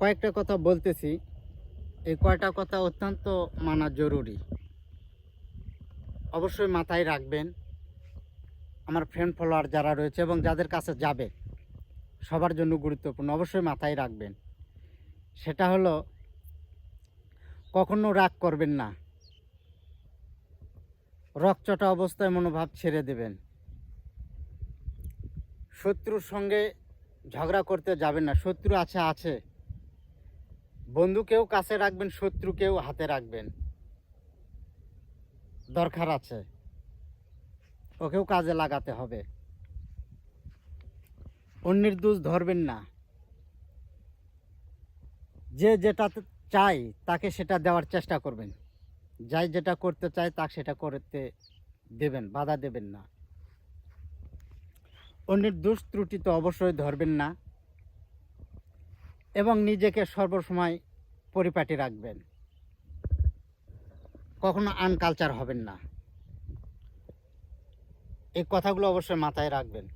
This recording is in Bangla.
কয়েকটা কথা বলতেছি। এই কয়টা কথা অত্যন্ত মানা জরুরি। অবশ্যই মাথায় রাখবেন, আমার ফ্রেন্ড ফলোয়ার যারা রয়েছে এবং যাদের কাছে যাবে, সবার জন্য গুরুত্বপূর্ণ, অবশ্যই মাথায় রাখবেন। সেটা হলো, কখনো রাগ করবেন না। রকচটা অবস্থায় মনোভাব ছেড়ে দেবেন। শত্রুর সঙ্গে ঝগড়া করতে যাবেন না। শত্রু আছে আছে। বন্ধুকেও কাছে রাখবেন, শত্রুকেও হাতে রাখবেন। দরকার আছে। ওকেও কাজে লাগাতে হবে। অন্যের দোষ ধরবেন না। যে যেটা চাই তাকে সেটা দেওয়ার চেষ্টা করবেন। যাই যেটা করতে চায়, তাকে সেটা করতে দেবেন, বাধা দেবেন না। অন্যের দোষ ত্রুটি তো অবশ্যই ধরবেন না। এবং নিজেকে সর্বসময় পরিপাটি রাখবেন। কখনো আনকালচার হবেন না। এই কথাগুলো অবশ্যই মাথায় রাখবেন।